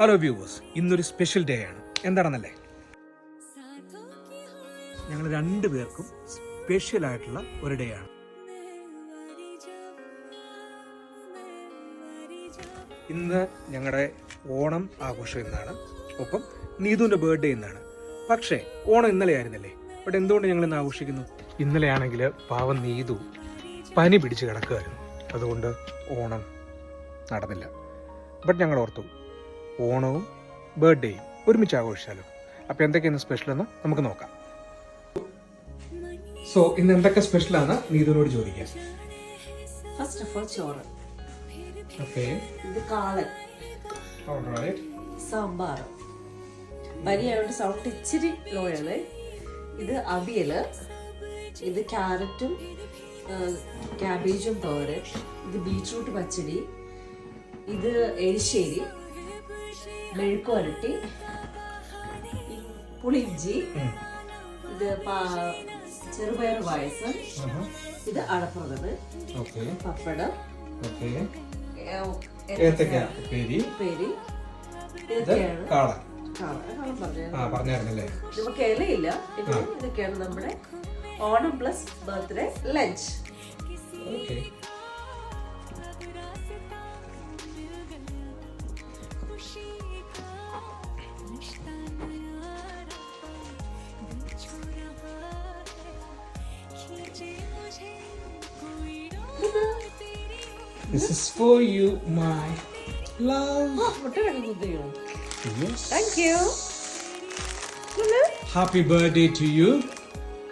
Hello viewers ഇന്നൊരു special day ആണ്. എന്താണെന്നല്ലേ? ഞങ്ങൾ രണ്ടു പേർക്കും സ്പെഷ്യൽ ആയിട്ടുള്ള ഒരു ഡേ ആണ്. ഇന്ന് ഞങ്ങളുടെ ഓണം ആഘോഷം എന്നാണ് ഒപ്പം നീതുവിന്റെ ബർത്ത്ഡേ എന്നാണ് പക്ഷേ ഓണം ഇന്നലെ ആയിരുന്നല്ലേ? ബട്ട് എന്തുകൊണ്ട് ഞങ്ങൾ ഇന്ന് ആഘോഷിക്കുന്നു? ഇന്നലെ ആണെങ്കിൽ പാവം നീതു പനി പിടിച്ച് കിടക്കുമായിരുന്നു അതുകൊണ്ട് ഓണം നടന്നില്ല. ബട്ട് ഞങ്ങൾ ഓർത്തു ഓണവും ബർത്ത്ഡേയും ഒരുമിച്ച് ആഘോഷിച്ചാലോ? അപ്പോൾ എന്തൊക്കെയാണ് സ്പെഷ്യൽ എന്ന് നമുക്ക് നോക്കാം. സോ ഇന്ന് എന്തൊക്കെ സ്പെഷ്യൽ ആണ് നീതുവിനോട് ചോദിക്കാം. ഫസ്റ്റ് ഓഫ് ഓൾ ചോറ്. ഓക്കെ ഇത് കാളൻ. സാമ്പാർ. സൗണ്ട് ഇച്ചിരി ലോ ആണ്. ഇത് അവിയൽ ഇത് ക്യാരറ്റും ക്യാബേജും തോരൻ. ഇത് ബീറ്റ്റൂട്ട് പച്ചടി. ഇത് എരിശ്ശേരി. മെഴുക്ക് വരട്ടി പുളിഞ്ചി ഇത് ചെറുപയർ പായസം ഇത് അടപ്രഥമൻ ഓക്കെ. പപ്പടം പേരി പേരി ഇതൊക്കെയാണ് കാളൻ പറഞ്ഞായിരുന്നല്ലേ? നമുക്ക് ഇലയില്ല ഇത് ഇതൊക്കെയാണ് നമ്മുടെ Onam plus birthday lunch. Okay. This is for you, my love. Yes. Thank you. Happy birthday to you.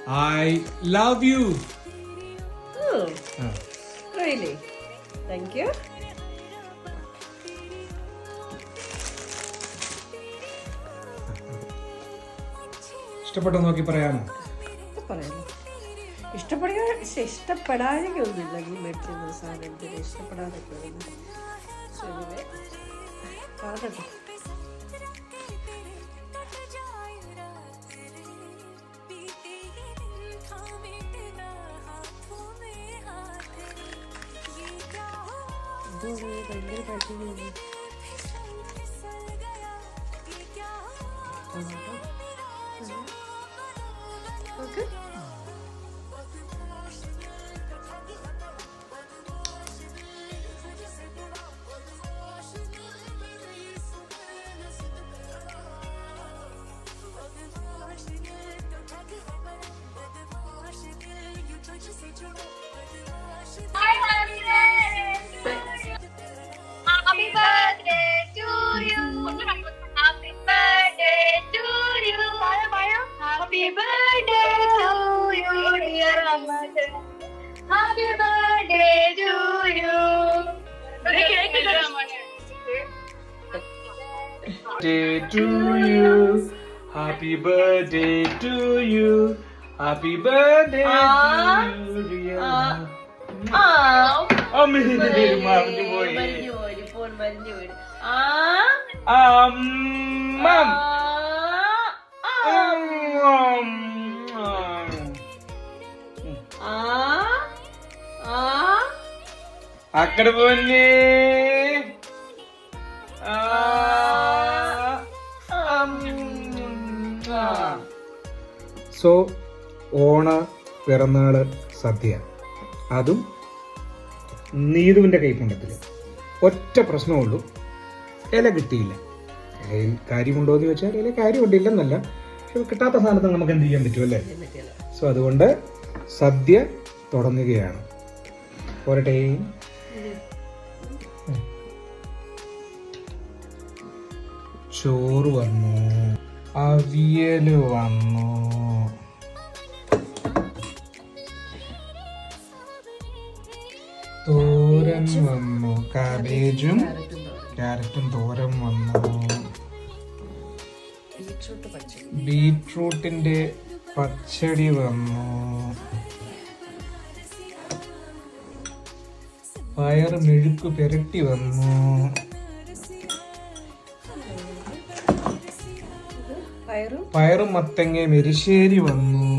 I love you. Oh, oh. really? Thank you. ഇഷ്ടപ്പെട്ടോ നോക്കി പറയാമോ പറയാലോ ഇഷ്ടപ്പെടുക ശ്ശെ, ഇഷ്ടപ്പെടാതൊക്കെ ഒന്നുമില്ല നീ മേടിച്ചിരുന്ന സാധനത്തിന് ഇഷ്ടപ്പെടാതൊക്കെ ഒന്നും ശരി കാണട്ടെ എന്തോ ഭയങ്കര കാഴ്ചയാണ് Day to you. Happy birthday to you. Happy birthday to you, dear. അമ്മേ, മറന്നു പോയി. ഫോൺ മരിഞ്ഞു പോയി ആ അമ്മ. അമ്മ. ആ ആ അക്കടെ പോന്നെ സോ ഓണ പിറന്നാൾ സദ്യ. അതും നീതുവിന്റെ കൈപ്പുണ്ടത്തിൽ ഒറ്റ പ്രശ്നമുള്ളൂ ഇല കിട്ടിയില്ല. ഇലയിൽ കാര്യമുണ്ടോ എന്ന് ചോദിച്ചാൽ ഇല കാര്യമുണ്ടില്ലെന്നല്ല. പക്ഷെ കിട്ടാത്ത സാധനത്തിൽ നമുക്ക് എന്ത് ചെയ്യാൻ പറ്റും അല്ലേ? സോ അതുകൊണ്ട് സദ്യ തുടങ്ങുകയാണ്. പോരട്ടെ. ചോറ് വന്നു. അവിയൽ വന്നു. തോരൻ വന്നു. കാബേജും ക്യാരറ്റും തോരൻ വന്നു. ബീട്രൂട്ടിന്റെ പച്ചടി. വന്നു. പയർ മെഴുക്ക് പെരട്ടി വന്നു. പയറും പയറും മത്തങ്ങയും എരിശ്ശേരി വന്നു.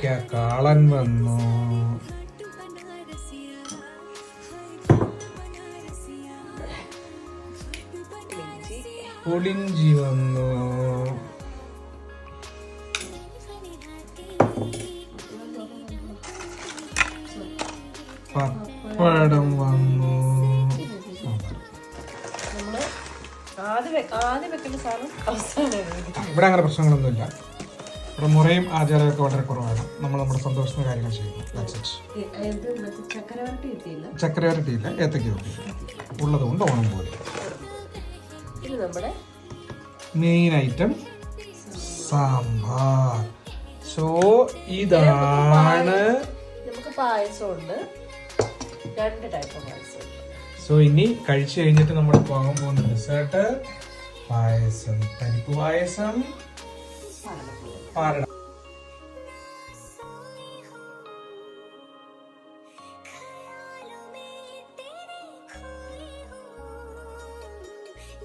കളിക്കാൻ കാളൻ വന്നു. പൊളിഞ്ചി വന്നു. പപ്പടം വന്നു. ഇവിടെ അങ്ങനെ പ്രശ്നങ്ങളൊന്നുമില്ല. ഇവിടെ മുറയും ആചാരമൊക്കെ വളരെ കുറവാണ്. നമ്മൾ നമ്മുടെ സന്തോഷത്തിന് കാര്യങ്ങൾ ചെയ്യുന്നു That's ഇല്ല ഏത്തക്ക ഉള്ളത് കൊണ്ട് ഓണം പോലെ. നമ്മുടെ മെയിൻ ഐറ്റം സാമ്പാർ. സോ ഇതാണ് രണ്ട് ടൈപ്പ് പായസം. സോ ഇനി കഴിച്ചു കഴിഞ്ഞിട്ട് നമ്മൾ പോകാൻ പോകുന്ന ഡെസേർട്ട് പായസം പരിപ്പ് പായസം. പാലട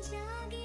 जागे